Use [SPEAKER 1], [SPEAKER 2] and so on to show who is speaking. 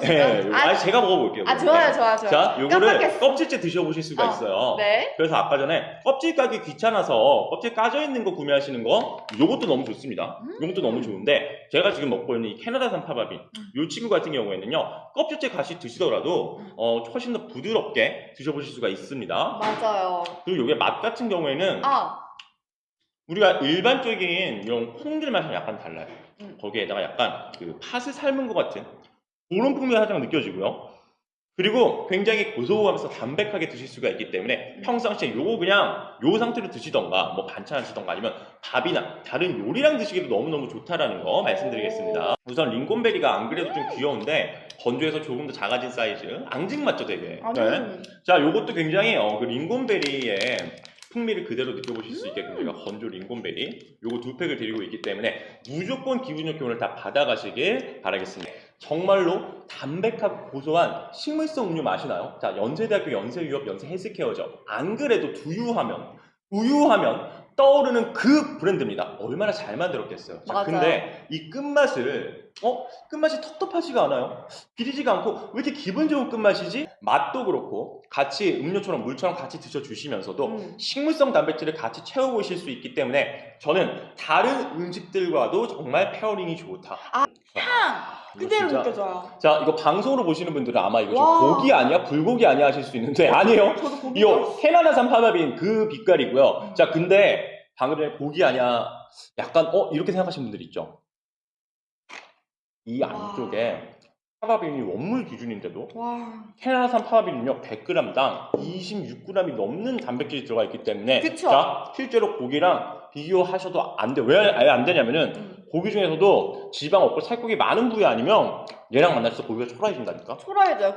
[SPEAKER 1] 네,
[SPEAKER 2] 아,
[SPEAKER 1] 아니 제가 먹어볼게요.
[SPEAKER 2] 아. 좋아요
[SPEAKER 1] 네.
[SPEAKER 2] 좋아요 좋아요.
[SPEAKER 1] 자, 요거를
[SPEAKER 2] 깜빡했어.
[SPEAKER 1] 껍질째 드셔보실 수가
[SPEAKER 2] 어,
[SPEAKER 1] 있어요.
[SPEAKER 2] 네.
[SPEAKER 1] 그래서 아까 전에 껍질 까기 귀찮아서 껍질 까져 있는 거 구매하시는 거 요것도 너무 좋습니다.
[SPEAKER 2] 음.
[SPEAKER 1] 요것도 너무 좋은데 제가 지금 먹고 있는 이 캐나다산 파바빈 요 친구 같은 경우에는요 껍질째 같이 드시더라도
[SPEAKER 2] 음.
[SPEAKER 1] 어, 훨씬 더 부드럽게 드셔보실 수가 있습니다.
[SPEAKER 2] 맞아요.
[SPEAKER 1] 그리고 요게 맛 같은 경우에는
[SPEAKER 2] 아
[SPEAKER 1] 우리가 일반적인 이런 콩들 맛이랑 약간 달라요.
[SPEAKER 2] 음.
[SPEAKER 1] 거기에다가 약간 그 팥을 삶은 것 같은 그런 풍미가 살짝 느껴지고요. 그리고 굉장히 고소하면서 담백하게 드실 수가 있기 때문에
[SPEAKER 2] 음.
[SPEAKER 1] 평상시에 요거 그냥 요 상태로 드시던가 뭐 반찬 하시던가 아니면 밥이나 다른 요리랑 드시기도 너무너무 좋다라는 거 말씀드리겠습니다. 우선 링곤베리가 안 그래도 좀 귀여운데 건조해서 조금 더 작아진 사이즈 앙증 맞죠 되게.
[SPEAKER 2] 아니
[SPEAKER 1] 네. 자, 요것도 굉장히 어, 그 링곤베리의 풍미를 그대로 느껴보실 수 있게끔 제가 건조 링곤베리 요거 두 팩을 드리고 있기 때문에 무조건 기분 좋게 오늘 다 받아가시길 바라겠습니다. 정말로 담백하고 고소한 식물성 음료 맛이 나요. 자, 연세대학교 연세유업 연세 헬스케어죠. 안 그래도 두유하면 우유하면 떠오르는 그 브랜드입니다. 얼마나 잘 만들었겠어요. 자. 근데 이 끝맛을 어? 끝맛이 텁텁하지가 않아요. 비리지가 않고 왜 이렇게 기분 좋은 끝맛이지? 맛도 그렇고 같이 음료처럼 물처럼 같이 드셔주시면서도
[SPEAKER 2] 음.
[SPEAKER 1] 식물성 단백질을 같이 채워보실 수 있기 때문에 저는 다른 음식들과도 정말 페어링이 좋다.
[SPEAKER 2] 아, 그대로
[SPEAKER 1] 진짜-
[SPEAKER 2] 느껴져요.
[SPEAKER 1] 자 이거 방송으로 보시는 분들은 아마 이거
[SPEAKER 2] 와.
[SPEAKER 1] 좀 고기 아니야? 불고기 아니야? 하실 수 있는데 아니에요.
[SPEAKER 2] 저도 고기
[SPEAKER 1] 이거 캐나다산 파바빈 그 빛깔이고요.
[SPEAKER 2] 음.
[SPEAKER 1] 자 근데 방금 전에 고기 아니야? 약간 어 이렇게 생각하시는 분들 있죠. 이
[SPEAKER 2] 와.
[SPEAKER 1] 안쪽에 파바빈이 원물 기준인데도
[SPEAKER 2] 와
[SPEAKER 1] 캐나다산 파바빈은요 100g당 26g이 넘는 단백질이 들어가 있기 때문에
[SPEAKER 2] 그쵸.
[SPEAKER 1] 자 실제로 고기랑 비교하셔도 안 돼. 왜 아예 안 되냐면은
[SPEAKER 2] 음.
[SPEAKER 1] 고기 중에서도 지방 없고 살코기 많은 부위 아니면 얘랑 만났을 때 고기가 초라해진다니까.
[SPEAKER 2] 초라해져요.